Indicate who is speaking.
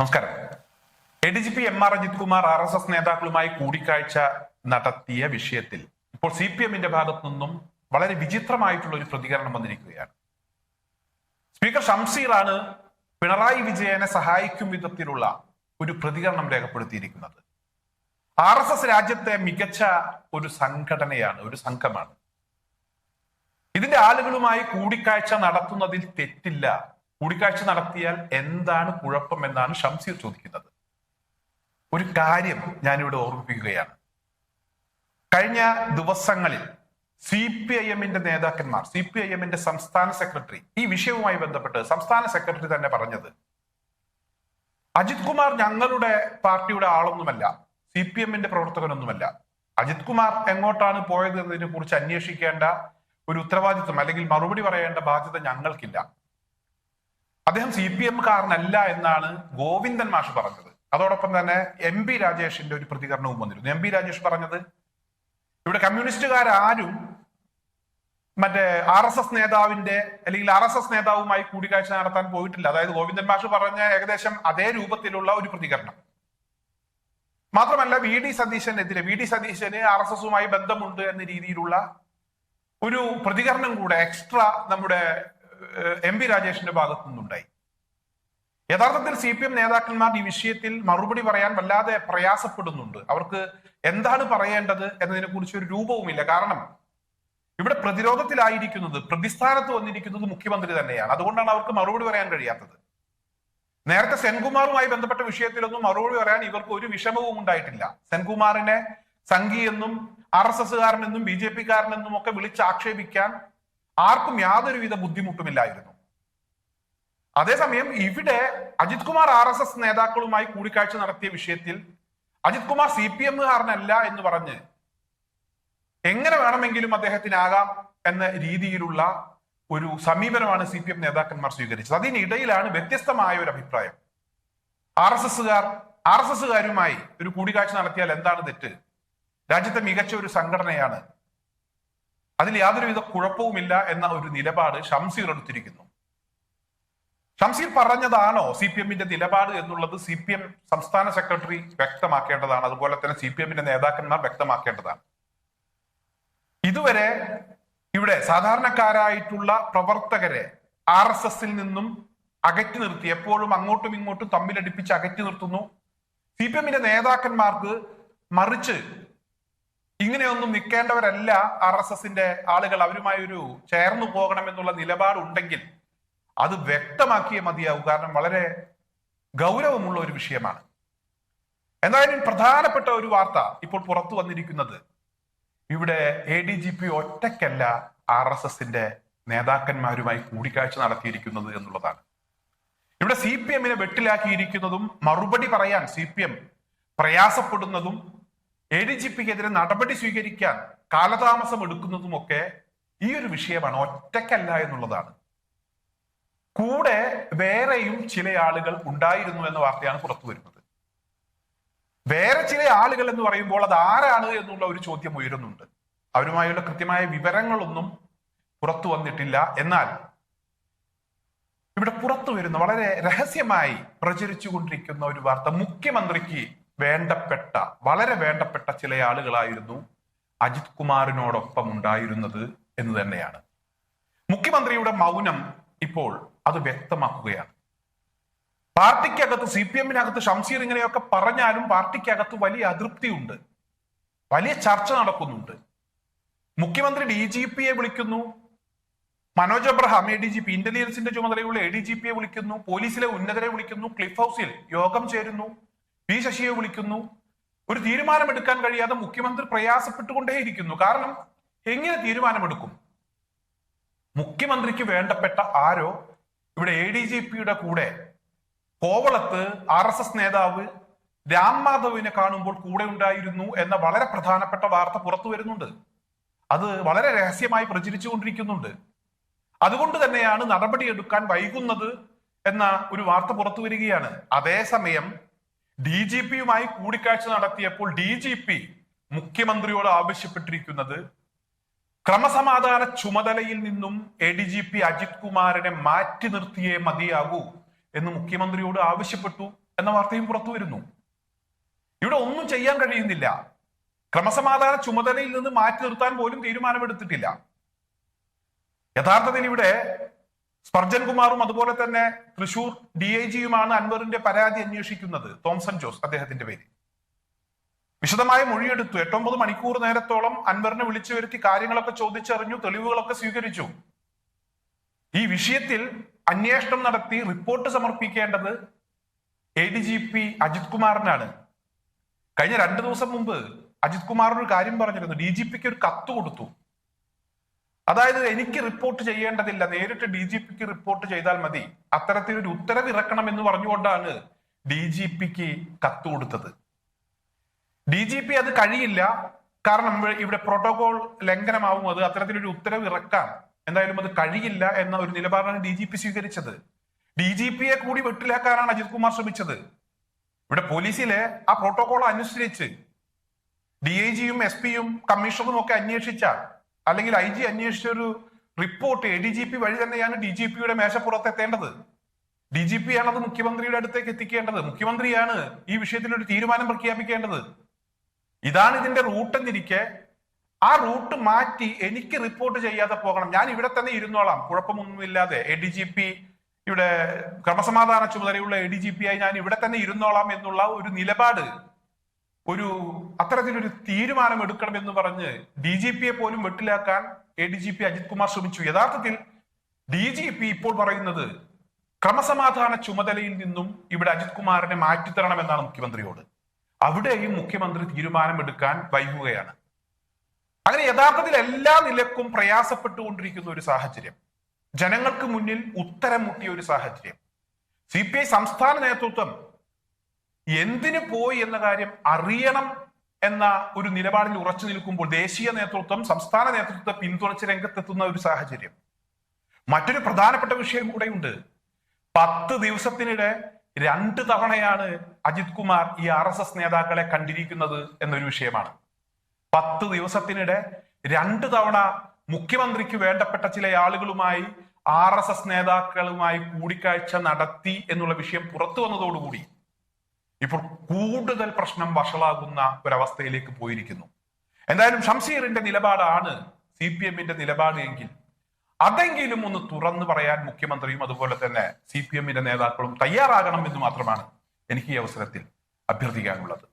Speaker 1: നമസ്കാരം. A D G P M R Ajith Kumar R S S നേതാക്കളുമായി കൂടിക്കാഴ്ച നടത്തിയ വിഷയത്തിൽ ഇപ്പോൾ സി പി എമ്മിന്റെ ഭാഗത്തു നിന്നും വളരെ വിചിത്രമായിട്ടുള്ള ഒരു പ്രതികരണം വന്നിരിക്കുകയാണ്. സ്പീക്കർ ഷംസീറാണ് പിണറായി വിജയനെ സഹായിക്കും വിധത്തിലുള്ള ഒരു പ്രതികരണം രേഖപ്പെടുത്തിയിരിക്കുന്നത്. ആർ എസ് എസ് രാജ്യത്തെ മികച്ച ഒരു സംഘടനയാണ് ഒരു സംഘമാണ്. ഇതിന്റെ ആളുകളുമായി കൂടിക്കാഴ്ച നടത്തുന്നതിൽ തെറ്റില്ല കൂടിക്കാഴ്ച നടത്തിയാൽ എന്താണ് കുഴപ്പം എന്നാണ് ഷംസീർ ചോദിക്കുന്നത്. ഒരു കാര്യം ഞാനിവിടെ ഓർമ്മിപ്പിക്കുകയാണ്. കഴിഞ്ഞ ദിവസങ്ങളിൽ സി പി ഐ എമ്മിന്റെ നേതാക്കന്മാർ സി പി ഐ എമ്മിന്റെ സംസ്ഥാന സെക്രട്ടറി ഈ വിഷയവുമായി ബന്ധപ്പെട്ട് സംസ്ഥാന സെക്രട്ടറി തന്നെ പറഞ്ഞത് അജിത് കുമാർ ഞങ്ങളുടെ പാർട്ടിയുടെ ആളൊന്നുമല്ല സി പി എമ്മിന്റെ പ്രവർത്തകനൊന്നുമല്ല. അജിത് കുമാർ എങ്ങോട്ടാണ് പോയത് എന്നതിനെ കുറിച്ച് അന്വേഷിക്കേണ്ട ഒരു ഉത്തരവാദിത്വം അല്ലെങ്കിൽ മറുപടി പറയേണ്ട ബാധ്യത ഞങ്ങൾക്കില്ല. അദ്ദേഹം സി പി എംകാരനല്ല എന്നാണ് ഗോവിന്ദൻ മാഷ് പറഞ്ഞത്. അതോടൊപ്പം തന്നെ എം പി രാജേഷിന്റെ ഒരു പ്രതികരണവും വന്നിരുന്നു. എം പി രാജേഷ് പറഞ്ഞത് ഇവിടെ കമ്മ്യൂണിസ്റ്റുകാരും മറ്റേ ആർ എസ് എസ് നേതാവിന്റെ അല്ലെങ്കിൽ ആർ എസ് എസ് നേതാവുമായി കൂടിക്കാഴ്ച നടത്താൻ പോയിട്ടില്ല. അതായത് ഗോവിന്ദൻ മാഷ് പറഞ്ഞ ഏകദേശം അതേ രൂപത്തിലുള്ള ഒരു പ്രതികരണം. മാത്രമല്ല വി ഡി സതീശനെതിരെ വി ഡി സതീശന് ആർ എസ് എസുമായി ബന്ധമുണ്ട് എന്ന രീതിയിലുള്ള ഒരു പ്രതികരണം കൂടെ എക്സ്ട്രാ നമ്മുടെ എം പി രാജേഷിന്റെ ഭാഗത്തു നിന്നുണ്ടായി. യഥാർത്ഥത്തിൽ സി പി എം നേതാക്കന്മാർ ഈ വിഷയത്തിൽ മറുപടി പറയാൻ വല്ലാതെ പ്രയാസപ്പെടുന്നുണ്ട്. അവർക്ക് എന്താണ് പറയേണ്ടത് എന്നതിനെ കുറിച്ച് ഒരു രൂപവുമില്ല. കാരണം ഇവിടെ പ്രതിരോധത്തിലായിരിക്കുന്നത് പ്രതിസ്ഥാനത്ത് വന്നിരിക്കുന്നത് മുഖ്യമന്ത്രി തന്നെയാണ്. അതുകൊണ്ടാണ് അവർക്ക് മറുപടി പറയാൻ കഴിയാത്തത്. നേരത്തെ സെൻകുമാറുമായി ബന്ധപ്പെട്ട വിഷയത്തിലൊന്നും മറുപടി പറയാൻ ഇവർക്ക് ഒരു വിഷമവും ഉണ്ടായിട്ടില്ല. സെൻകുമാറിനെ സംഘി എന്നും ആർ എസ് എസ്സുകാരനെന്നും ബി ജെ പിക്കാരനെന്നും ഒക്കെ വിളിച്ചാക്ഷേപിക്കാൻ ആർക്കും യാതൊരുവിധ ബുദ്ധിമുട്ടുമില്ലായിരുന്നു. അതേസമയം ഇവിടെ Ajith Kumar R S S നേതാക്കളുമായി കൂടിക്കാഴ്ച നടത്തിയ വിഷയത്തിൽ അജിത് കുമാർ സി പി എമ്മുകാരനല്ല എന്ന് പറഞ്ഞ് എങ്ങനെ വേണമെങ്കിലും അദ്ദേഹത്തിനാകാം എന്ന രീതിയിലുള്ള ഒരു സമീപനമാണ് സി പി എം നേതാക്കന്മാർ സ്വീകരിച്ചത്. അതിനിടയിലാണ് വ്യത്യസ്തമായ ഒരു അഭിപ്രായം. ആർ എസ് എസ്സുകാർ ആർ എസ് എസ്സുകാരുമായി ഒരു കൂടിക്കാഴ്ച നടത്തിയാൽ എന്താണ് തെറ്റ്? രാജ്യത്തെ മികച്ച ഒരു സംഘടനയാണ് അതിൽ യാതൊരുവിധ കുഴപ്പവുമില്ല എന്ന ഒരു നിലപാട് ഷംസീർ എടുത്തിരിക്കുന്നു. ഷംസീർ പറഞ്ഞതാണോ സി പി എമ്മിന്റെ നിലപാട് എന്നുള്ളത് സി പി എം സംസ്ഥാന സെക്രട്ടറി വ്യക്തമാക്കേണ്ടതാണ്. അതുപോലെ തന്നെ സി പി എമ്മിന്റെ നേതാക്കന്മാർ വ്യക്തമാക്കേണ്ടതാണ്. ഇതുവരെ ഇവിടെ സാധാരണക്കാരായിട്ടുള്ള പ്രവർത്തകരെ ആർ എസ് എസിൽ നിന്നും അകറ്റി നിർത്തി എപ്പോഴും അങ്ങോട്ടും ഇങ്ങോട്ടും തമ്മിലടിപ്പിച്ച് അകറ്റി നിർത്തുന്നു. സി പി എമ്മിന്റെ നേതാക്കന്മാർക്ക് മറിച്ച് ഇങ്ങനെയൊന്നും നിൽക്കേണ്ടവരല്ല ആർ എസ് എസിന്റെ ആളുകൾ. അവരുമായി ഒരു ചേർന്നു പോകണമെന്നുള്ള നിലപാടുണ്ടെങ്കിൽ അത് വ്യക്തമാക്കിയേ മതിയാവും. കാരണം വളരെ ഗൗരവമുള്ള ഒരു വിഷയമാണ്. എന്തായാലും പ്രധാനപ്പെട്ട ഒരു വാർത്ത ഇപ്പോൾ പുറത്തു വന്നിരിക്കുന്നത് ഇവിടെ എ ഡി ജി പി ഒറ്റയ്ക്കല്ല ആർ എസ് എസിന്റെ നേതാക്കന്മാരുമായി കൂടിക്കാഴ്ച നടത്തിയിരിക്കുന്നത് എന്നുള്ളതാണ്. ഇവിടെ സി പി എമ്മിനെ വെട്ടിലാക്കിയിരിക്കുന്നതും മറുപടി പറയാൻ സി പി എം പ്രയാസപ്പെടുന്നതും എ ഡി ജി പിക്കെതിരെ നടപടി സ്വീകരിക്കാൻ കാലതാമസം എടുക്കുന്നതുമൊക്കെ ഈ ഒരു വിഷയമാണ് ഒറ്റയ്ക്കല്ല എന്നുള്ളതാണ്. കൂടെ വേറെയും ചില ആളുകൾ ഉണ്ടായിരുന്നു എന്ന വാർത്തയാണ് പുറത്തു വരുന്നത്. വേറെ ചില ആളുകൾ എന്ന് പറയുമ്പോൾ അത് ആരാണ് എന്നുള്ള ഒരു ചോദ്യം ഉയരുന്നുണ്ട്. അവരുമായുള്ള കൃത്യമായ വിവരങ്ങളൊന്നും പുറത്തു വന്നിട്ടില്ല. എന്നാൽ ഇവിടെ പുറത്തു വരുന്ന വളരെ രഹസ്യമായി പ്രചരിച്ചുകൊണ്ടിരിക്കുന്ന ഒരു വാർത്ത മുഖ്യമന്ത്രിക്ക് വേണ്ടപ്പെട്ട വളരെ വേണ്ടപ്പെട്ട ചില ആളുകളായിരുന്നു അജിത് കുമാറിനോടൊപ്പം ഉണ്ടായിരുന്നത് എന്ന് തന്നെയാണ്. മുഖ്യമന്ത്രിയുടെ മൗനം ഇപ്പോൾ അത് വ്യക്തമാക്കുകയാണ്. പാർട്ടിക്കകത്ത് സി പി എമ്മിനകത്ത് ഷംസീർ ഇങ്ങനെയൊക്കെ പറഞ്ഞാലും പാർട്ടിക്കകത്ത് വലിയ അതൃപ്തിയുണ്ട്. വലിയ ചർച്ച നടക്കുന്നുണ്ട്. മുഖ്യമന്ത്രി ഡി ജി പിയെ വിളിക്കുന്നു. Manoj Abraham A D G P ഇന്റലിജൻസിന്റെ ചുമതലയുള്ള എ ഡി ജി പിയെ വിളിക്കുന്നു. പോലീസിലെ ഉന്നതരെ വിളിക്കുന്നു. ക്ലിഫ് ഹൗസിൽ യോഗം ചേരുന്നു. പി ശശിയെ വിളിക്കുന്നു. ഒരു തീരുമാനമെടുക്കാൻ കഴിയാതെ മുഖ്യമന്ത്രി പ്രയാസപ്പെട്ടുകൊണ്ടേയിരിക്കുന്നു. കാരണം എങ്ങനെ തീരുമാനമെടുക്കും? മുഖ്യമന്ത്രിക്ക് വേണ്ടപ്പെട്ട ആരോ? ഇവിടെ എ ഡി ജി പിയുടെ കൂടെ. കോവളത്ത് ആർ എസ് എസ് നേതാവ് രാം മാധവിനെ കാണുമ്പോൾ കൂടെ ഉണ്ടായിരുന്നു എന്ന വളരെ പ്രധാനപ്പെട്ട വാർത്ത പുറത്തു വരുന്നുണ്ട്. അത് വളരെ രഹസ്യമായി പ്രചരിച്ചുകൊണ്ടിരിക്കുന്നുണ്ട്. അതുകൊണ്ട് തന്നെയാണ് നടപടിയെടുക്കാൻ വൈകുന്നത് എന്ന ഒരു വാർത്ത പുറത്തു വരികയാണ്. അതേസമയം ഡി ജി പിയുമായി കൂടിക്കാഴ്ച നടത്തിയപ്പോൾ ഡി ജി പി മുഖ്യമന്ത്രിയോട് ആവശ്യപ്പെട്ടിരിക്കുന്നത് ക്രമസമാധാന ചുമതലയിൽ നിന്നും A D G P Ajith കുമാറിനെ മാറ്റി നിർത്തിയേ മതിയാകൂ എന്ന് മുഖ്യമന്ത്രിയോട് ആവശ്യപ്പെട്ടു എന്ന വാർത്തയും പുറത്തു വരുന്നു. ഇവിടെ ഒന്നും ചെയ്യാൻ കഴിയുന്നില്ല. ക്രമസമാധാന ചുമതലയിൽ നിന്ന് മാറ്റി നിർത്താൻ പോലും തീരുമാനമെടുത്തിട്ടില്ല. യഥാർത്ഥത്തിൽ ഇവിടെ സ്പർജൻ കുമാറും അതുപോലെ തന്നെ തൃശൂർ ഡി ഐ ജിയുമാണ് അൻവറിന്റെ പരാതി അന്വേഷിക്കുന്നത്. തോംസൺ ജോസ് അദ്ദേഹത്തിന്റെ പേര്. വിശദമായ മൊഴിയെടുത്തു. എട്ടൊമ്പത് മണിക്കൂർ നേരത്തോളം അൻവറിനെ വിളിച്ചു വരുത്തി കാര്യങ്ങളൊക്കെ ചോദിച്ചറിഞ്ഞു തെളിവുകളൊക്കെ സ്വീകരിച്ചു. ഈ വിഷയത്തിൽ അന്വേഷണം നടത്തി റിപ്പോർട്ട് സമർപ്പിക്കേണ്ടത് A D G P Ajith കുമാറിനാണ്. കഴിഞ്ഞ രണ്ടു ദിവസം മുമ്പ് അജിത് കുമാർ ഒരു കാര്യം പറഞ്ഞിരുന്നു. ഡി ജി പിക്ക് ഒരു കത്ത് കൊടുത്തു. അതായത് എനിക്ക് റിപ്പോർട്ട് ചെയ്യേണ്ടതില്ല നേരിട്ട് ഡി ജി പിക്ക് റിപ്പോർട്ട് ചെയ്താൽ മതി. അത്തരത്തിലൊരു ഉത്തരവ് ഇറക്കണം എന്ന് പറഞ്ഞുകൊണ്ടാണ് ഡി ജി പിക്ക് കത്ത് കൊടുത്തത്. ഡി ജി പി അത് കഴിയില്ല. കാരണം ഇവിടെ- പ്രോട്ടോകോൾ ലംഘനമാവും. അത് അത്തരത്തിലൊരു ഉത്തരവ് ഇറക്കാൻ എന്തായാലും അത് കഴിയില്ല എന്ന ഒരു നിലപാടാണ് ഡി ജി പി സ്വീകരിച്ചത്. ഡി ജി പിയെ കൂടി വെട്ടിലാക്കാനാണ് അജിത് കുമാർ ശ്രമിച്ചത്. ഇവിടെ പോലീസിലെ ആ പ്രോട്ടോകോൾ അനുസരിച്ച് ഡി ഐ ജിയും എസ് പിയും കമ്മീഷണറും ഒക്കെ അന്വേഷിച്ച അല്ലെങ്കിൽ ഐ ജി അന്വേഷിച്ച ഒരു report A D G P വഴി തന്നെയാണ് ഡി ജി പിയുടെ മേശപ്പുറത്ത് എത്തേണ്ടത്. ഡി ജി പി ആണത് മുഖ്യമന്ത്രിയുടെ അടുത്തേക്ക് എത്തിക്കേണ്ടത്. മുഖ്യമന്ത്രിയാണ് ഈ വിഷയത്തിൽ ഒരു തീരുമാനം പ്രഖ്യാപിക്കേണ്ടത്. ഇതാണ് ഇതിന്റെ റൂട്ട് എന്നിരിക്കെ ആ റൂട്ട് മാറ്റി എനിക്ക് റിപ്പോർട്ട് ചെയ്യാതെ പോകണം. ഞാൻ ഇവിടെ തന്നെ ഇരുന്നോളാം. കുഴപ്പമൊന്നുമില്ലാതെ എ ഡി ജി പി ഇവിടെ ക്രമസമാധാന ചുമതലയുള്ള എ ഡി ജി പി ആയി ഞാൻ ഇവിടെ തന്നെ ഇരുന്നോളാം എന്നുള്ള ഒരു നിലപാട് ഒരു അത്തരത്തിലൊരു തീരുമാനം എടുക്കണം എന്ന് പറഞ്ഞ് ഡി ജി പിയെ പോലും വെട്ടിലാക്കാൻ A D G P Ajith Kumar ശ്രമിച്ചു. യഥാർത്ഥത്തിൽ ഡി ജി പി ഇപ്പോൾ പറയുന്നത് ക്രമസമാധാന ചുമതലയിൽ നിന്നും ഇവിടെ അജിത് കുമാറിനെ മാറ്റിത്തരണമെന്നാണ് മുഖ്യമന്ത്രിയോട്. അവിടെയും മുഖ്യമന്ത്രി തീരുമാനം എടുക്കാൻ വൈകുകയാണ്. അങ്ങനെ യഥാർത്ഥത്തിൽ എല്ലാ നിലക്കും പ്രയാസപ്പെട്ടുകൊണ്ടിരിക്കുന്ന ഒരു സാഹചര്യം ജനങ്ങൾക്ക് മുന്നിൽ ഉത്തരം മുട്ടിയ ഒരു സാഹചര്യം. സി സംസ്ഥാന നേതൃത്വം എന്തിനു പോയി എന്ന കാര്യം അറിയണം എന്ന ഒരു നിലപാടിൽ ഉറച്ചു നിൽക്കുമ്പോൾ ദേശീയ നേതൃത്വം സംസ്ഥാന നേതൃത്വത്തെ പിന്തുണച്ച് രംഗത്തെത്തുന്ന ഒരു സാഹചര്യം. മറ്റൊരു പ്രധാനപ്പെട്ട വിഷയം കൂടെയുണ്ട്. പത്ത് ദിവസത്തിനിടെ രണ്ട് തവണയാണ് അജിത് കുമാർ ഈ ആർ എസ് എസ് നേതാക്കളെ കണ്ടിരിക്കുന്നത് എന്നൊരു വിഷയമാണ്. പത്ത് ദിവസത്തിനിടെ രണ്ട് തവണ മുഖ്യമന്ത്രിക്ക് വേണ്ടപ്പെട്ട ചില ആളുകളുമായി ആർ എസ് എസ് നേതാക്കളുമായി കൂടിക്കാഴ്ച നടത്തി എന്നുള്ള വിഷയം പുറത്തു വന്നതോടുകൂടി ഇപ്പോൾ കൂടുതൽ പ്രശ്നം വഷളാകുന്ന ഒരവസ്ഥയിലേക്ക് പോയിരിക്കുന്നു. എന്തായാലും ഷംസീറിന്റെ നിലപാടാണ് സി പി എമ്മിന്റെ നിലപാട് എങ്കിൽ അതെങ്കിലും ഒന്ന് തുറന്നു പറയാൻ മുഖ്യമന്ത്രിയും അതുപോലെ തന്നെ സി പി എമ്മിന്റെ നേതാക്കളും തയ്യാറാകണം എന്ന് മാത്രമാണ് എനിക്ക് ഈ അവസരത്തിൽ അഭ്യർത്ഥിക്കാനുള്ളത്.